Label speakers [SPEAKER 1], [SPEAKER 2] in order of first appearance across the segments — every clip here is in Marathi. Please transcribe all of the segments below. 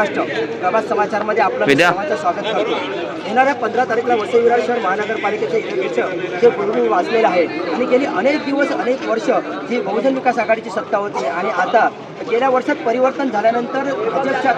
[SPEAKER 1] महाराष्ट्र. प्रभात समाचारमध्ये आपलं स्वागत करतो. येणाऱ्या पंधरा तारीखला वसई विरार शहर महानगरपालिकेचे इलेक्शन हे पूर्वी वाचलेलं आहे आणि गेली अनेक दिवस अनेक वर्ष ही बहुजन विकास आघाडीची सत्ता होती आणि आता गेल्या वर्षात परिवर्तन झाल्यानंतर भाजपच्या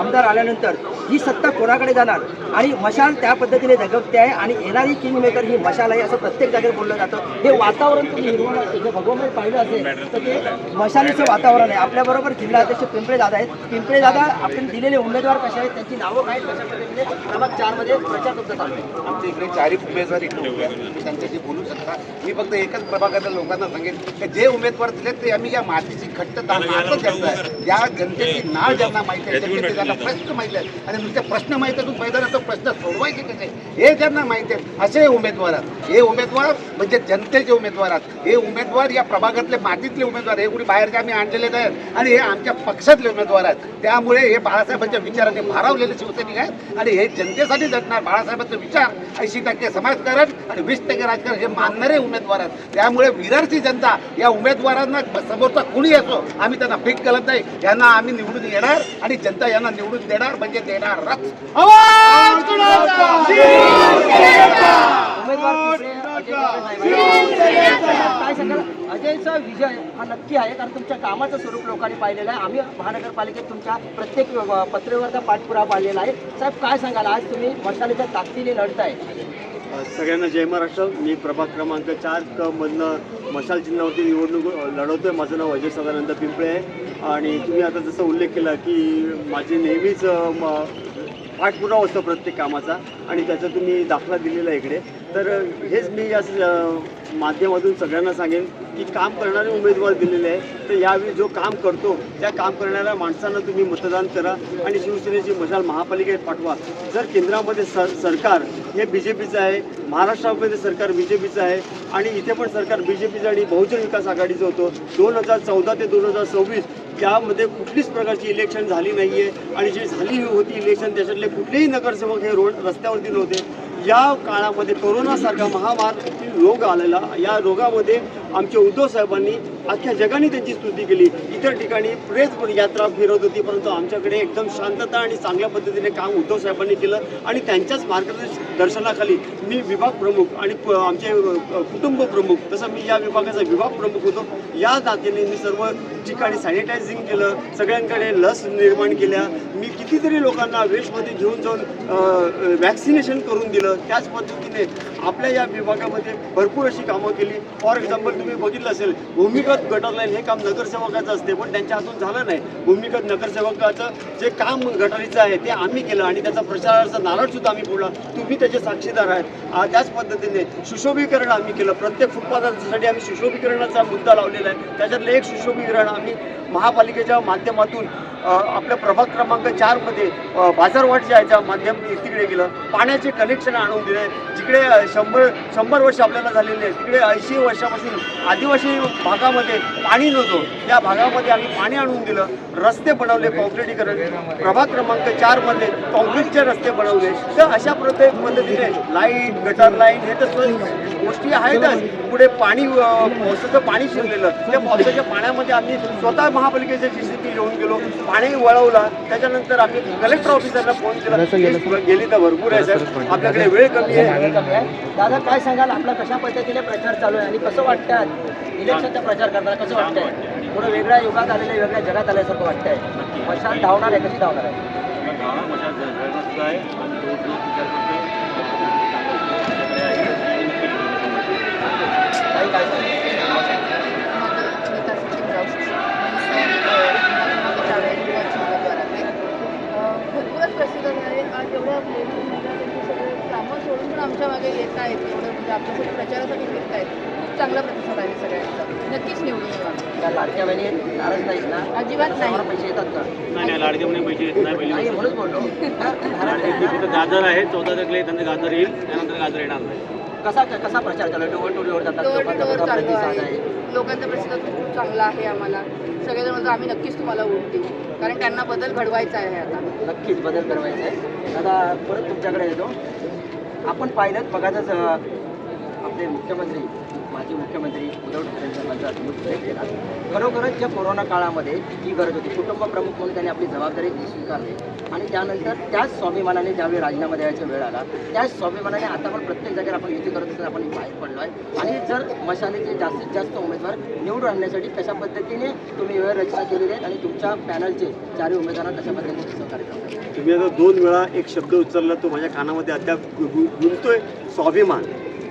[SPEAKER 1] आमदार आल्यानंतर ही सत्ता कोणाकडे जाणार? आणि मशाल त्या पद्धतीने झगवते आहे आणि येणारी किंग मेकर ही मशाल आहे असं प्रत्येक जागेवर बोललं जातं. हे वातावरण तुम्ही हिरवण भगवमध्ये पाहिलं असेल तर ते मशालीचं वातावरण आहे. आपल्याबरोबर जिल्हा अध्यक्ष पिंपळे दादा आहेत. पिंपळे दादा आपण दिलेले उमेदवार कसे आहेत? त्यांची नावं काय कशा पद्धतीने? क्रमांक चारमध्ये आहे
[SPEAKER 2] आमच्या इकडे चारही उमेदवार इकडे उभे आहेत. त्यांच्याशी बोलू शकता. मी फक्त एकच प्रभागातल्या लोकांना सांगेन की जे उमेदवार दिले ते आम्ही या मातीची नातं ज्यांचं आहे. या जनतेची नाळ ज्यांना माहिती आहे जनतेचे ज्यांना प्रश्न माहिती आहेत. आणि नुसते प्रश्न माहिती असून पहिला तो प्रश्न सोडवायचे कसे हे ज्यांना माहिती आहेत असे उमेदवार आहेत. हे उमेदवार म्हणजे जनतेचे उमेदवार आहेत. हे उमेदवार या प्रभागातले मातीतले उमेदवार हे कुणी बाहेरचे आम्ही आणलेले नाहीत आणि हे आमच्या पक्षातले उमेदवार आहेत. त्यामुळे हे बाळासाहेबांच्या विचाराने भारावलेले शिवसैनिक आहेत. आणि हे जनतेसाठी झटणार बाळासाहेबांचा विचार ऐंशी टक्के समाजकारण आणि वीस टक्के राजकारण हे मानणारे उमेदवार आहेत. त्यामुळे विरारची जनता या उमेदवारांना समोरचा कुणी असो आम्ही त्यांना फिक करत नाही. यांना आम्ही निवडून येणार आणि जनता यांना निवडून देणार म्हणजे देणारच.
[SPEAKER 1] अजयचा विजय हा नक्की आहे कारण तुमच्या कामाचं स्वरूप लोकांनी पाहिलेलं आहे. आम्ही महानगरपालिकेत तुमच्या प्रत्येक पत्रव्यवहाराचा पाठपुरावा पाहिलेला आहे. साहेब काय सांगाल? आज तुम्ही मशालीच्या ताकदीने लढताय.
[SPEAKER 3] सगळ्यांना जय महाराष्ट्र. मी प्रभाग क्रमांक चार क मधनं मशाल चिन्हावरती निवडणूक लढवतोय. माझं नाव अजय सदानंद पिंपळे आहे. आणि तुम्ही आता जसं उल्लेख केला की माझी नेहमीच पाठपुरावा असतो प्रत्येक कामाचा आणि त्याचा तुम्ही दाखला दिलेला आहे इकडे. तर हेच मी या स- माध्यमातून सगळ्यांना सांगेन. की काम करणारे उमेदवार दिलेले आहे. तर यावेळी जो काम करतो त्या काम करणाऱ्या माणसांना तुम्ही मतदान करा आणि शिवसेनेची मशाल महापालिकेत पाठवा. जर केंद्रामध्ये सर सरकार हे बी जे पीचं आहे महाराष्ट्रामध्ये सरकार बी जे पीचं आहे आणि इथे पण सरकार बी जे पीचं आणि बहुजन विकास आघाडीचं होतं दोन हजार चौदा ते दोन हजार सव्वीस त्यामध्ये कुठलीच प्रकारची इलेक्शन झाली नाही आहे आणि जी झाली होती इलेक्शन त्याच्यातले कुठलेही नगरसेवक हे रोड रस्त्यावरती नव्हते. या काळामध्ये कोरोनासारखा महामार रोग आलेला या रोगामध्ये आमच्या उद्धव साहेबांनी अख्ख्या जगाने त्यांची स्तुती केली. इतर ठिकाणी प्रेस यात्रा फिरत होती परंतु आमच्याकडे एकदम शांतता आणि चांगल्या पद्धतीने काम उद्धव साहेबांनी केलं आणि त्यांच्याच मार्गदर्शनाखाली मी विभाग प्रमुख आणि प- आमचे कुटुंब प्रमुख तसं मी या विभागाचा विभाग प्रमुख होतो. या नात्याने मी सर्व ठिकाणी सॅनिटायझिंग केलं सगळ्यांकडे लस निर्माण केल्या. मी कितीतरी लोकांना वेशमध्ये घेऊन जाऊन वॅक्सिनेशन करून दिलं. त्याच पद्धतीने आपल्या या विभागामध्ये भरपूर अशी कामं केली. फॉर एक्झाम्पल तुम्ही बघितलं असेल भूमिगत गटर लाईन हे काम नगरसेवकाचं असते पण त्यांच्या हातून झालं नाही. भूमिगत नगरसेवकाचं जे काम गटारीचं आहे ते आम्ही केलं आणि त्याचा प्रचाराचा नारळसुद्धा आम्ही फोडला. तुम्ही त्याचे साक्षीदार आहेत. त्याच पद्धतीने सुशोभीकरण आम्ही केलं. प्रत्येक फुटपाथासाठी आम्ही सुशोभीकरणाचा मुद्दा लावलेला आहे. त्याच्यातलं एक सुशोभीकरण आम्ही महापालिकेच्या माध्यमातून आपलं आपल्या प्रभाग क्रमांक चारमध्ये अ, बाजारवाटच्या याच्या माध्यम तिकडे गेलं. पाण्याचे कनेक्शन आणून दिले. जिकडे शंभर शंभर वर्ष आपल्याला झालेले आहेत तिकडे ऐंशी वर्षापासून आदिवासी भागामध्ये पाणी नव्हतं. त्या भागामध्ये आम्ही पाणी आणून दिलं. रस्ते बनवले कॉन्क्रिटीकरण. प्रभाग क्रमांक चारमध्ये कॉन्क्रीटचे रस्ते बनवले. तर अशा प्रत्येक पद्धतीने लाइट गटर लाईन हे तर गोष्टी आहेतच पुढे पाणी पावसाचं पाणी शिरलेलं. त्या पावसाच्या पाण्यामध्ये आम्ही स्वतः महापालिकेचे जी सी पी घेऊन गेलो पाणी वळवला. त्याच्यानंतर आम्ही कलेक्टर ऑफिसरला फोन केला. गेली तर भरपूर आहे सर आपल्याकडे वेळ कमी आहे.
[SPEAKER 1] आहे दादा काय सांगाल? आपला कशा पद्धतीने प्रचार चालू आहे आणि कसं वाटतं इलेक्शनचा प्रचार करताना कसं वाटतंय? थोडं वेगळ्या युगात आलेलं आहे वेगळ्या जगात आल्यासारखं वाटतंय. मशाल धावणार आहे कशी धावणार आहे? काही
[SPEAKER 4] आपल्यासाठी प्रचारासाठी फिरत आहेत खूप चांगला प्रतिसाद आहे सगळ्यांचा. नक्कीच निवडून आम्ही.
[SPEAKER 1] त्या लाडक्या बहिणी नाराज नाहीत ना?
[SPEAKER 4] अजिबात नाही.
[SPEAKER 1] आम्हाला पैसे येतात का?
[SPEAKER 5] नाही नाही लाडके म्हणे पैसे येत नाही
[SPEAKER 1] नाही
[SPEAKER 5] पहिले
[SPEAKER 1] बोललो.
[SPEAKER 5] लाडके गाजर आहे चौदा तारखेला त्यांचं गाजर येईल त्यानंतर गाजर येणार नाही.
[SPEAKER 1] कसा कसा प्रचार चालू आहे? डोर टू डोर जातात
[SPEAKER 4] डोर टू
[SPEAKER 1] लोकांचा
[SPEAKER 4] डोर
[SPEAKER 1] कसा
[SPEAKER 4] चालू
[SPEAKER 1] प्रतिसाद
[SPEAKER 4] आहे?
[SPEAKER 1] आहे
[SPEAKER 4] लोकांचा प्रतिसाद खूप चांगला आहे आम्हाला. सगळेजण म्हणतात आम्ही नक्कीच तुम्हाला वोट देऊ. कारण त्यांना बदल घडवायचा आहे आता.
[SPEAKER 1] नक्कीच बदल करायचा आहे. दादा परत तुमच्याकडे येतो. आपण पाहिलं बघाच आपले मुख्यमंत्री माजी मुख्यमंत्री उद्धव ठाकरेंच्या तुम्ही उल्लेख केला खरोखरच ज्या कोरोना काळामध्ये ही गरज होती. कुटुंब प्रमुख म्हणून त्यांनी आपली जबाबदारी स्वीकारली. आणि त्यानंतर त्याच स्वाभिमानाने ज्यावेळी राजीनामा द्यायचा वेळ आला त्याच स्वाभिमानाने आता पण प्रत्येक जागेवर आपण युती करत असताना आपण बाहेर पडलो आहे आणि जर मशालीचे जास्तीत जास्त उमेदवार निवडून आणण्यासाठी कशा पद्धतीने तुम्ही वेळ रचना केलेली आहे आणि तुमच्या पॅनलचे चारही उमेदवारांना कशा पद्धतीने सहकार्य करतात?
[SPEAKER 3] तुम्ही आता दोन वेळा एक शब्द उचलला तो माझ्या कानामध्ये अद्याप गुंतोय. स्वाभिमान.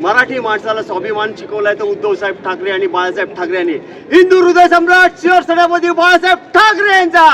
[SPEAKER 3] मराठी माणसाला स्वाभिमान शिकवलाय तर उद्धव साहेब ठाकरे आणि बाळासाहेब ठाकरे यांनी. हिंदू हृदय सम्राट शिवसेनापती बाळासाहेब ठाकरे यांचा.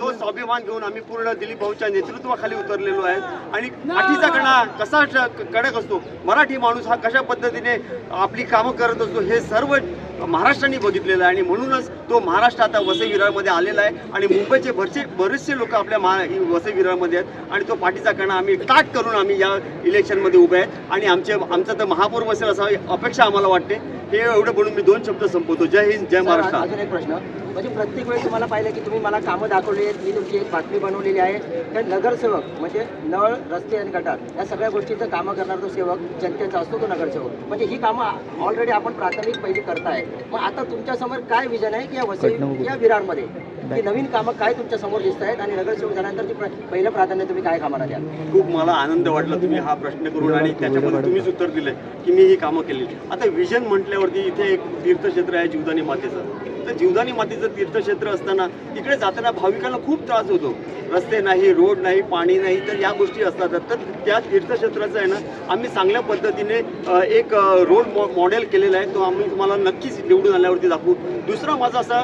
[SPEAKER 3] तो स्वाभिमान घेऊन आम्ही पूर्ण दिलीप भाऊच्या नेतृत्वाखाली उतरलेलो आहे. आणि पाठीचा कणा कसा कडक असतो? मराठी माणूस हा कशा पद्धतीने आपली कामं करत असतो हे सर्व महाराष्ट्राने बघितलेलं आहे आणि म्हणूनच तो महाराष्ट्र आता वसई विरारमध्ये आलेला आहे आणि मुंबईचे भरचे बरेचसे लोक आपल्या महा वसई विरारमध्ये आहेत आणि तो पाठीचा कणा आम्ही ताट करून आम्ही या इलेक्शनमध्ये उभे आहेत आणि आमचे आमचा तर महापौर बसेल असा अपेक्षा आम्हाला वाटते. हे एवढं म्हणून मी दोन शब्द संपवतो. जय हिंद जय महाराष्ट्र.
[SPEAKER 1] अजून एक प्रश्न. म्हणजे प्रत्येक वेळी तुम्हाला पाहिलं की तुम्ही मला कामं दाखवली आहेत मी तुमची एक बातमी बनवलेली आहे. तर नगरसेवक म्हणजे नळ रस्ते आणि गटार या सगळ्या गोष्टीचं कामं करणारा तो सेवक जनतेचा असतो तो नगरसेवक. म्हणजे ही कामं ऑलरेडी आपण प्राथमिक पहिली करताय. मग आता तुमच्यासमोर काय विजन आहे? की या वसई या विरारमध्ये. की नवीन कामं काय तुमच्यासमोर दिसत आहेत? आणि नगरसेवक झाल्यानंतर पहिलं प्राधान्य तुम्ही काय कामाला द्याल?
[SPEAKER 3] खूप मला आनंद वाटला तुम्ही हा प्रश्न करून आणि त्याच्यामध्ये तुम्हीच उत्तर दिलं की मी ही कामं केली. आता विजन म्हटल्यावरती इथे एक तीर्थक्षेत्र आहे जीवदानी मातेचं. तर जीवदानी मातीचं तीर्थक्षेत्र असताना तिकडे जाताना भाविकांना खूप त्रास होतो. रस्ते नाही रोड नाही पाणी नाही तर या गोष्टी असतात. तर त्या तीर्थक्षेत्राचं आहे ना आम्ही चांगल्या पद्धतीने एक रोड मॉडेल केलेला आहे. तो आम्ही तुम्हाला नक्कीच निवडून आल्यावरती दाखवू. दुसरा माझा असा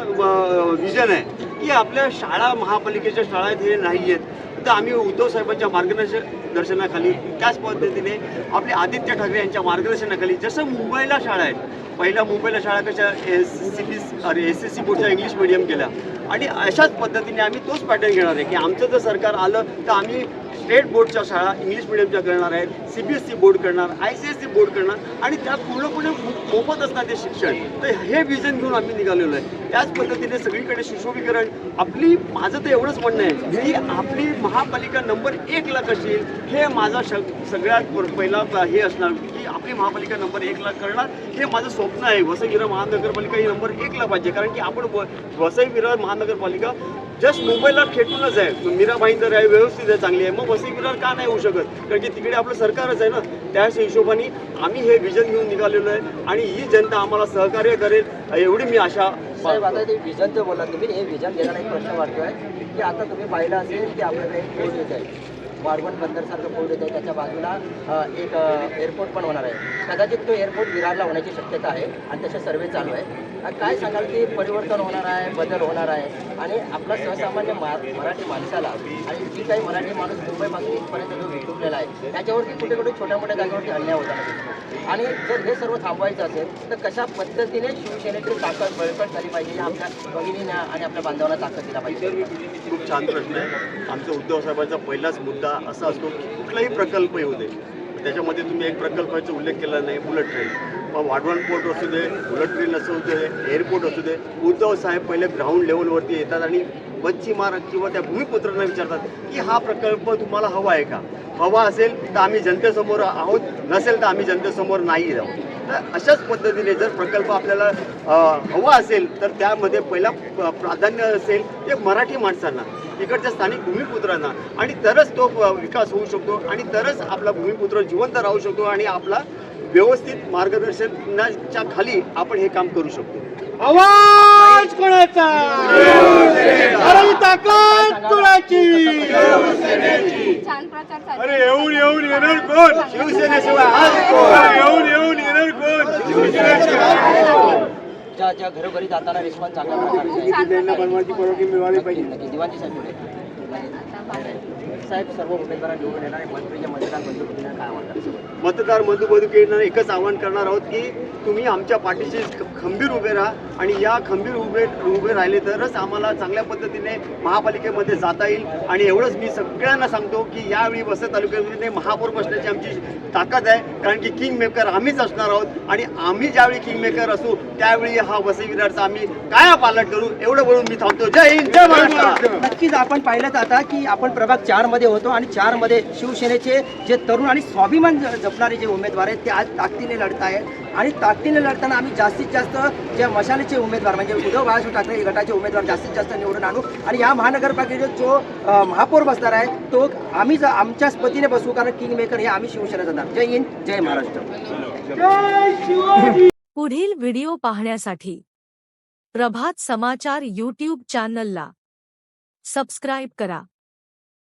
[SPEAKER 3] विजन आहे की आपल्या शाळा महापालिकेच्या शाळा हे नाही आहेत फक्त आम्ही उद्धव साहेबांच्या मार्गदर्शन दर्शनाखाली त्याच पद्धतीने आपले आदित्य ठाकरे यांच्या मार्गदर्शनाखाली जसं मुंबईला शाळा आहेत पहिल्या मुंबईला शाळा कशा एस सी बी अरे एस एस सी बोर्डच्या इंग्लिश मिडियम केल्या. आणि अशाच पद्धतीने आम्ही तोच पॅटर्न घेणार आहे की आमचं जर सरकार आलं तर आम्ही स्टेट बोर्डच्या शाळा इंग्लिश मिडियमच्या करणार आहेत C B S C board करणार I C S C board करणार आणि त्या पूर्णपणे मोफत असणार ते शिक्षण. तर हे विजन घेऊन आम्ही निघालेलो आहे. त्याच पद्धतीने सगळीकडे सुशोभीकरण. आपली माझं तर एवढंच म्हणणं आहे की आपली महापालिका नंबर एकला कशी येईल हे माझा श सगळ्यात पहिला हे असणार की आपली महापालिका नंबर एकला करणार हे माझं स्वप्न आहे. वसई विरार महानगरपालिका ही नंबर एकला पाहिजे. कारण की आपण व- वसई विरार महानगरपालिका जस्ट मुंबईला खेटूनच आहे. मीरा भाईंदर आहे व्यवस्थित आहे चांगली आहे. मग वसई विरार का नाही होऊ शकत? कारण की तिकडे आपलं सरकारच आहे ना. त्याच हिशोबाने आम्ही हे विजन घेऊन निघालेलो आहे आणि ही जनता आम्हाला सहकार्य करेल एवढी मी आशा
[SPEAKER 1] साहेब आता ते विजनचं बोला तुम्ही हे विजन देणारा एक प्रश्न वाटतोय की आता तुम्ही पाहिलं असेल की आपल्याकडे एक आहे. वाढवण बंदरसारखं पोर्ट येतं आहे. त्याच्या बाजूला एक एअरपोर्ट पण होणार आहे. कदाचित तो एअरपोर्ट विरारला होण्याची शक्यता आहे आणि तसे सर्वे चालू आहे. काय सांगाल की परिवर्तन होणार आहे बदल होणार आहे? आणि आपला सर्वसामान्य मा मराठी माणसाला आणि जी काही मराठी माणूस मुंबईपासून इथपर्यंत जो विटुरलेला आहे त्याच्यावरती कुठे कुठे छोट्या मोठ्या जागेवरती अन्याय होताना आणि जर हे सर्व थांबवायचं असेल तर कशा पद्धतीने शिवसेनेची ताकद बळकट झाली पाहिजे आपल्या भगिनींना आणि आपल्या बांधवांना ताकद दिला पाहिजे?
[SPEAKER 3] खूप छान प्रश्न आहे. आमच्या उद्धव साहेबांचा पहिलाच मुद्दा असा असतो की कुठलाही प्रकल्प येऊ दे. त्याच्यामध्ये तुम्ही एक प्रकल्पाचा उल्लेख केला नाही बुलेट ट्रेन. मग वाढवण पोर्ट असू दे बुलेट ट्रेन असू दे एअरपोर्ट असू दे उद्धव साहेब पहिले ग्राउंड लेवलवरती येतात आणि मच्छीमार किंवा त्या भूमिपुत्रांना विचारतात की हा प्रकल्प तुम्हाला हवा आहे का? हवा असेल तर आम्ही जनतेसमोर आहोत नसेल तर आम्ही जनतेसमोर नाही आहोत तर अशाच पद्धतीने जर प्रकल्प आपल्याला हवा असेल तर त्यामध्ये पहिला प्राधान्य असेल ते मराठी माणसांना इकडच्या स्थानिक भूमिपुत्रांना. आणि तरच तो विकास होऊ शकतो आणि तरच आपला भूमिपुत्र जिवंत राहू शकतो आणि आपला व्यवस्थित मार्गदर्शनाच्या खाली आपण हे काम करू शकतो.
[SPEAKER 5] आवाज कोणाची?
[SPEAKER 6] छान प्रचार चालू
[SPEAKER 5] अरे येऊन येऊन येणार कोण?
[SPEAKER 3] शिवसेनेशिवाय?
[SPEAKER 5] अरे येऊन येऊन येणार कोण? शिवसेनेशिवाय.
[SPEAKER 1] ज्या ज्या घरोघरी जाताना रिस्पॉन्स चांगल्या
[SPEAKER 6] प्रकारे
[SPEAKER 5] बनवायची परवानगी मिळाली
[SPEAKER 1] नक्की नक्की दिवाणजी साहेब सर्व उमेदवार निवडून येणार आहे. मंत्रीच्या मतदान बंधू काय म्हणतात
[SPEAKER 3] मतदार बंधुबंधुकींना एकच आवाहन करणार आहोत की तुम्ही आमच्या पाठीशी खंबीर उभे राहा आणि या खंबीर उभे उभे राहिले तरच आम्हाला चांगल्या पद्धतीने महापालिकेमध्ये जाता येईल. आणि एवढंच मी सगळ्यांना सांगतो की यावेळी वसई तालुक्यामध्ये महापौर बसण्याची आमची ताकद आहे. कारण की किंग मेकर आम्हीच असणार आहोत. आणि आम्ही ज्यावेळी किंग मेकर असू त्यावेळी हा वसई विरारचा आम्ही काय पालट करू. एवढं बोलून मी थांबतो. जय हिंद जय महाराष्ट्र.
[SPEAKER 1] नक्कीच आपण पाहिलं आता की आपण प्रभाग चार मध्ये होतो आणि चारमध्ये शिवसेनेचे जे तरुण आणि स्वाभिमान जपणारे जे उमेदवार आहेत ते आज ताकदीने लढत आहेत आणि ताकदीने लढताना आम्ही जास्तीत जास्त जे मशालीचे उमेदवार म्हणजे उद्धव बाळासाहेब ठाकरे गटाचे उमेदवार जास्तीत जास्त निवडून आणू. आणि या महानगरपालिकेचा जो महापौर बसणार आहे तो आम्ही जर आमच्याच पतीने बसवू कारण किंग मेकर हे आम्ही शिवसेना जाणार. जय हिंद जय महाराष्ट्र.
[SPEAKER 7] पुढील व्हिडिओ पाहण्यासाठी प्रभात समाचार यूट्यूब चॅनलला सबस्क्राईब करा.